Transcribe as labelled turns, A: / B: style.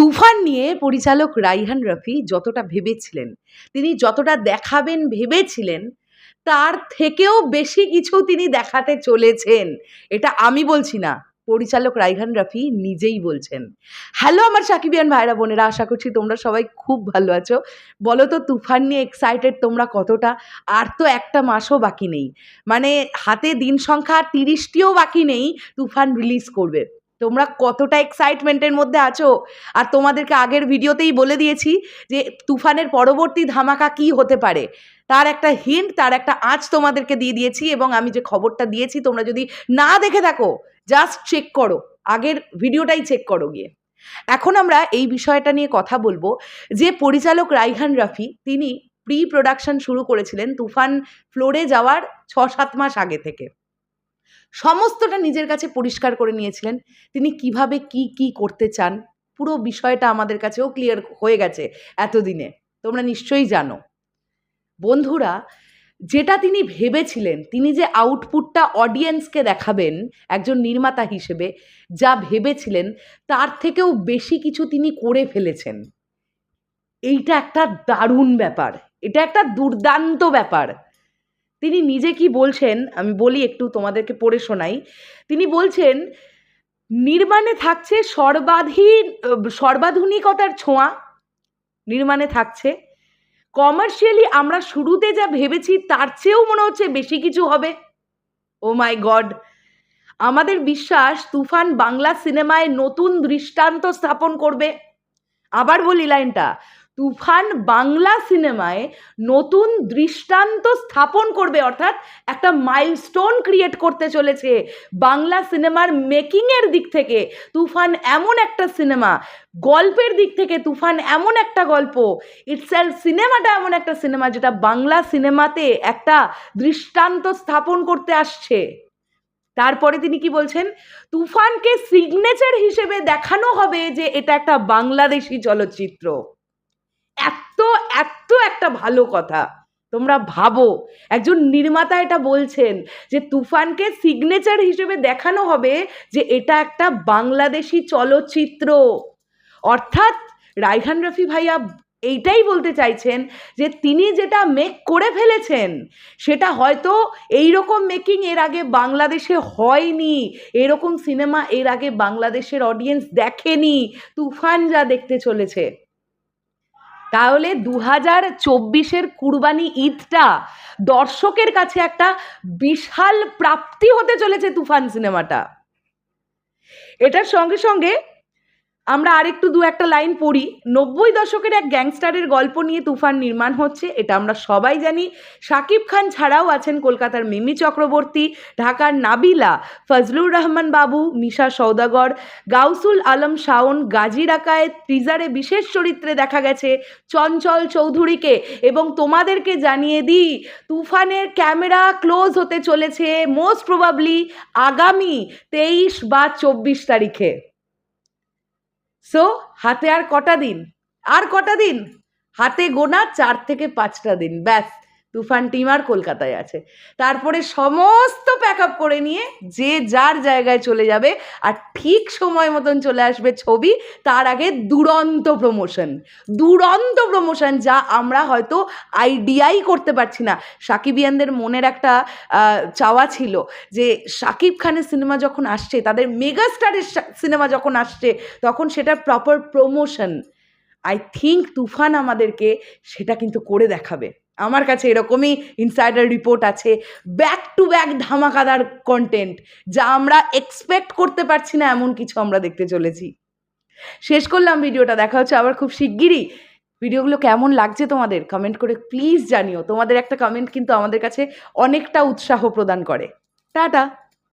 A: তুফান নিয়ে পরিচালক রাইহান রফি যতটা ভেবেছিলেন, তিনি যতটা দেখাবেন ভেবেছিলেন, তার থেকেও বেশি কিছু তিনি দেখাতে চলেছেন। এটা আমি বলছি না, পরিচালক রাইহান রফি নিজেই বলছেন। হ্যালো আমার সাকিবিয়ান ভাইরা বোনেরা, আশা করছি তোমরা সবাই খুব ভালো আছো। বলো তো, তুফান নিয়ে এক্সাইটেড তোমরা কতটা? আর তো একটা মাসও বাকি নেই। মানে হাতে দিন সংখ্যা তিরিশটিও বাকি নেই, তুফান রিলিজ করবে। তোমরা কতটা এক্সাইটমেন্টের মধ্যে আছো? আর তোমাদেরকে আগের ভিডিওতেই বলে দিয়েছি যে, তুফানের পরবর্তী ধামাকা কি হতে পারে? তার একটা হিন্ট তার একটা আঁচ তোমাদেরকে দিয়ে দিয়েছি এবং আমি যে খবরটা দিয়েছি, তোমরা যদি না দেখে থাকো জাস্ট চেক করো। আগের ভিডিওটাই চেক করো গিয়ে। এখন আমরা এই বিষয়টা নিয়ে কথা বলব যে, পরিচালক রাইহান রাফি, তিনি প্রি প্রোডাকশন শুরু করেছিলেন তুফান ফ্লোরে যাওয়ার ছ সাত মাস আগে থেকে। সমস্তটা নিজের কাছে পরিষ্কার করে নিয়েছিলেন। তিনি কীভাবে কি কি করতে চান? পুরো বিষয়টা আমাদের কাছেও ক্লিয়ার হয়ে গেছে এতদিনে। তোমরা নিশ্চয়ই জানো। বন্ধুরা, যেটা তিনি ভেবেছিলেন, তিনি যে আউটপুটটা অডিয়েন্সকে দেখাবেন, একজন নির্মাতা হিসেবে যা ভেবেছিলেন, তার থেকেও বেশি কিছু তিনি করে ফেলেছেন। এইটা একটা দারুণ ব্যাপার। এটা একটা দুর্দান্ত ব্যাপার। তিনি নিজে কি বলছেন, আমি বলি একটু তোমাদেরকে পড়ে শোনাই। তিনি বলছেন, নির্মাণে থাকছে সর্বাধীন সর্বাধুনিকতার ছোঁয়া। নির্মাণে থাকছে। কমার্শিয়ালি আমরা শুরুতে যা ভেবেছি, তার চেয়েও মনে হচ্ছে বেশি কিছু হবে। Oh my God. আমাদের বিশ্বাস, তুফান বাংলা সিনেমায় নতুন দৃষ্টান্ত স্থাপন করবে। আবার বলি লাইনটা তুফান বাংলা সিনেমায় নতুন দৃষ্টান্ত স্থাপন করবে, অর্থাৎ একটা মাইলস্টোন ক্রিয়েট করতে চলেছে বাংলা সিনেমার মেকিংয়ের দিক থেকে। তুফান এমন একটা সিনেমা, গল্পের দিক থেকে তুফান এমন একটা গল্প ইটসেলফ সিনেমাটা এমন একটা সিনেমা যেটা বাংলা সিনেমাতে একটা দৃষ্টান্ত স্থাপন করতে আসছে। তারপরে তিনি কি বলছেন? তুফানকে সিগনেচার হিসেবে দেখানো হবে যে এটা একটা বাংলাদেশি চলচ্চিত্র। এত এত একটা ভালো কথা। তোমরা ভাবো, একজন নির্মাতা এটা বলছেন যে তুফানকে সিগনেচার হিসেবে দেখানো হবে যে এটা একটা বাংলাদেশি চলচ্চিত্র। অর্থাৎ রাইহান রফি ভাইয়া এইটাই বলতে চাইছেন যে তিনি যেটা মেক করে ফেলেছেন, সেটা হয়তো এই রকম মেকিং এর আগে বাংলাদেশে হয়নি, এরকম সিনেমা এর আগে বাংলাদেশের অডিয়েন্স দেখেনি, তুফান যা দেখতে চলেছে। তাহলে দু হাজার চব্বিশের কুরবানি ঈদটা দর্শকের কাছে একটা বিশাল প্রাপ্তি হতে চলেছে তুফান সিনেমাটা। এটার সঙ্গে সঙ্গে আমরা আরেকটু দু একটা লাইন পড়ি। নব্বই দশকের এক গ্যাংস্টারের গল্প নিয়ে তুফান নির্মাণ হচ্ছে, এটা আমরা সবাই জানি। শাকিব খান ছাড়াও আছেন কলকাতার মিমি চক্রবর্তী, ঢাকার নাবিলা, ফজলুর রহমান বাবু, মিশা সৌদাগর গাউসুল আলম শাওন, গাজী রাকায়েত, ত্রিজারে বিশেষ চরিত্রে দেখা গেছে, চঞ্চল চৌধুরীকে। এবং তোমাদেরকে জানিয়ে দিই, তুফানের ক্যামেরা ক্লোজ হতে চলেছে, মোস্ট প্রবাবলি আগামী তেইশ বা চব্বিশ তারিখে। সো হাতে আর কটা দিন? আর কটা দিন? হাতে গোনা চার থেকে পাঁচটা দিন, ব্যাস। তুফান টিম আর কলকাতায় আছে। তারপরে সমস্ত প্যাক আপ করে নিয়ে যে যার জায়গায় চলে যাবে আর ঠিক সময় মতন চলে আসবে ছবি, তার আগে দুরন্ত প্রমোশন দুরন্ত প্রমোশন যা আমরা হয়তো আইডিয়াই করতে পারছি না। সাকিবিয়ানদের মনের একটা চাওয়া ছিল যে সাকিব খানের সিনেমা যখন আসছে, তাদের মেগাস্টারের সিনেমা যখন আসছে, তখন সেটা proper promotion I think Toofan আমাদেরকে সেটা কিন্তু করে দেখাবে। আমার কাছে এরকমই ইনসাইডার রিপোর্ট আছে। ব্যাক টু ব্যাক ধামাকাদার কন্টেন্ট যা আমরা এক্সপেক্ট করতে পারছি না, এমন কিছু আমরা দেখতে চলেছি। শেষ করলাম ভিডিওটা, দেখা হচ্ছে আবার খুব শিগগিরই। ভিডিওগুলো কেমন লাগছে তোমাদের? কমেন্ট করে প্লিজ জানিও। তোমাদের একটা কমেন্ট কিন্তু আমাদের কাছে অনেকটা উৎসাহ প্রদান করে। টাটা!